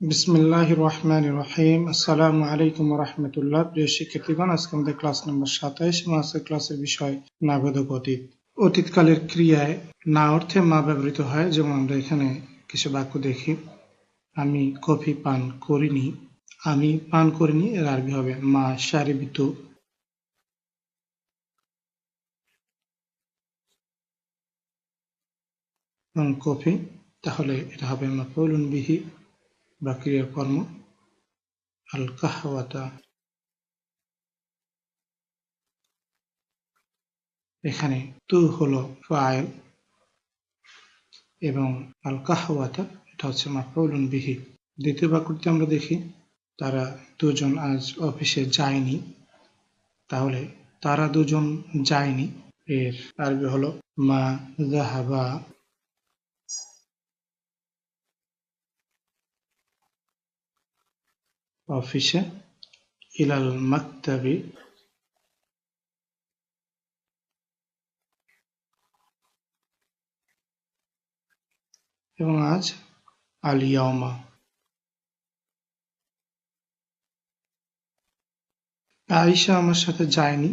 বিসমিল্লাহ রহমান রহিম আসসালামু আলাইকুম রহমতুল্লাহ প্রিয় শিক্ষার্থীগণ, আজকে আমাদের ক্লাস নম্বর সাতাইশ আজকের ক্লাসের বিষয় নাগরিক অতীত। অতীতকালের ক্রিয়ায় না অর্থে মা ব্যবহৃত হয়, যেমন আমরা এখানে কিছু বাক্য দেখি। আমি কফি পান করিনি, আমি পান করিনি, এর আরবি হবে মা সারিবিত। এবং কফি, তাহলে এটা হবে মাফউলুন বিহি। বা ক্রিয়াকর্ম আল কাহওয়াতা এখানে তু হলো ফাইল এবং আল কাহওয়াতা এটা হচ্ছে মাফউলুন বিহি। দ্বিতীয় বাক্যটি আমরা দেখি, তারা দুজন আজ অফিসে যায়নি, তাহলে তারা দুজন যায়নি, এর আরবি হলো মা জাহাবা। অফিসে ইলাল মাকতাবি এবং আজ আলিয়ামা আয়েশা আমার সাথে যায়নি,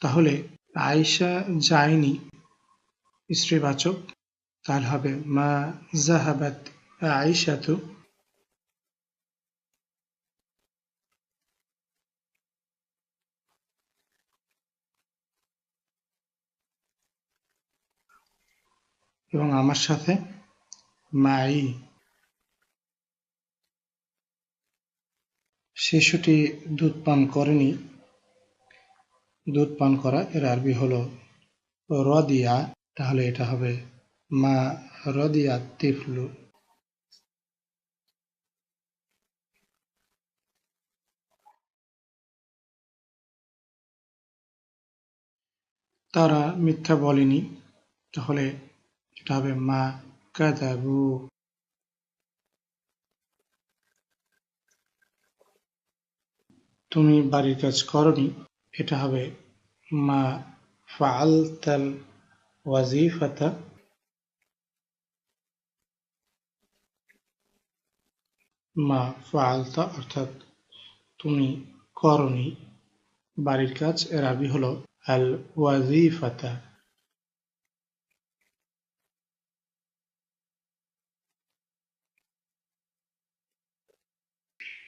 তাহলে আয়েশা যায়নি, স্ত্রীবাচক তাহলে হবে মা জাহাবাত আয়েশা তো এবং আমার সাথে মাই। শিশুটি দুধ পান করেনি। দুধ পান করা এর আরবি হলো রদিয়া, তাহলে এটা হবে মা রদিয়া তিফলু। তারা মিথ্যা বলেনি, তাহলে হবে মা কাদাবু। তুমি বাড়ির কাজ করনি, এটা হবে মা ফাআলতাল ওয়াজিফাতা। মা ফাআলতা অর্থাৎ তুমি করনি, বাড়ির কাজ এর আরবি হলো আল ওয়াজিফাতা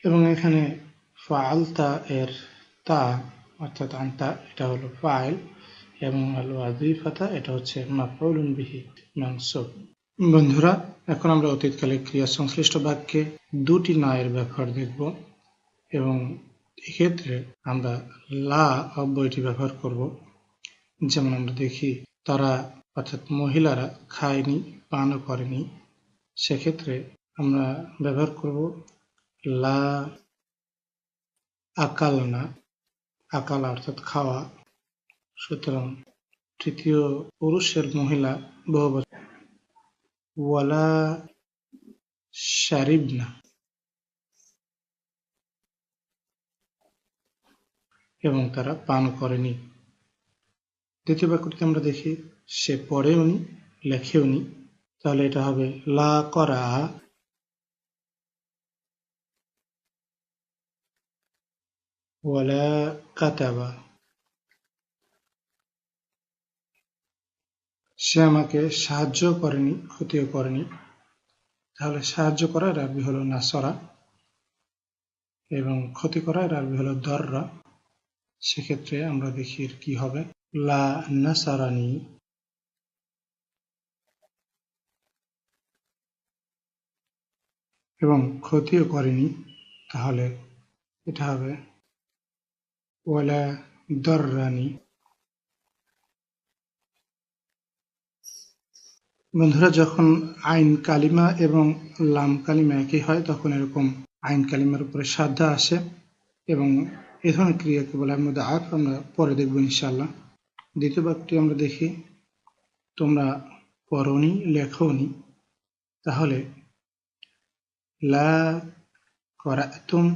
এবং এখানে ফাআলতা এর তা, অর্থাৎ আনতা, এটা হলো ফাইল, এবং আল ওয়াজিফাতা, এটা হচ্ছে মাফউলুন বিহি, মানসুব। বন্ধুরা, এখন আমরা অতীতকালে ক্রিয়া সংশ্লিষ্ট বাক্যে দুটি নায়ের ব্যবহার দেখব, এবং এক্ষেত্রে আমরা লা অব্যয়টি ব্যবহার করব। যেমন আমরা দেখি, তারা, অর্থাৎ মহিলারা খায়নি, পানও করেনি। সেক্ষেত্রে আমরা ব্যবহার করব লা আকাল না, আকাল অর্থাৎ খাওয়া। সুতরাং তৃতীয় পুরুষের মহিলা বহুবচন ওয়ালা শারিবনা এবং তারা পান করেনি। দ্বিতীয় বাক্যটি আমরা দেখি, সে পড়েওনি, লেখেওনি। তাহলে এটা হবে, লা করা ওয়ালা কাতাবা সে আমাকে সাহায্য করেনি, ক্ষতিও করেনি। তাহলে সাহায্য করার আরবি হলো নাসরা এবং ক্ষতি করার আরবি হলো দররা। সেক্ষেত্রে আমরা দেখি কি হবে। লা নাসারানি। এবং ক্ষতিও করেনি, তাহলে এটা হবে ওয়ালা দররানি বন্ধুরা, যখন আইন কালিমা এবং লাম কালিমা একই হয়, তখন এরকম আইন কালিমার উপরে সাধ্যা আসে এবং এ ধরনের ক্রিয়াকে বলে মধ্যে আফ আমরা পরে দেখব ইনশাল্লাহ দ্বিতীয় বাক্যটি আমরা দেখি, তোমরা পড়নি, লেখনি। তাহলে, লা করাতুম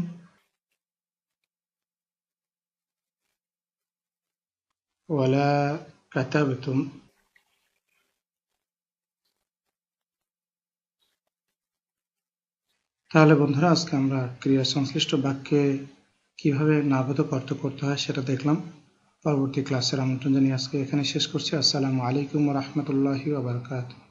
ওয়ালা كتبتم. তাহলে বন্ধুরা, আজকে আমরা ক্রিয়া সংশ্লিষ্ট বাক্যে কীভাবে নাগত অর্থ করতে হয় সেটা দেখলাম। পরবর্তী ক্লাসের আমন্ত্রণ জানিয়ে আজকে এখানে শেষ করছি। আসসালামু আলাইকুম রহমতুল্লাহি আবরকাত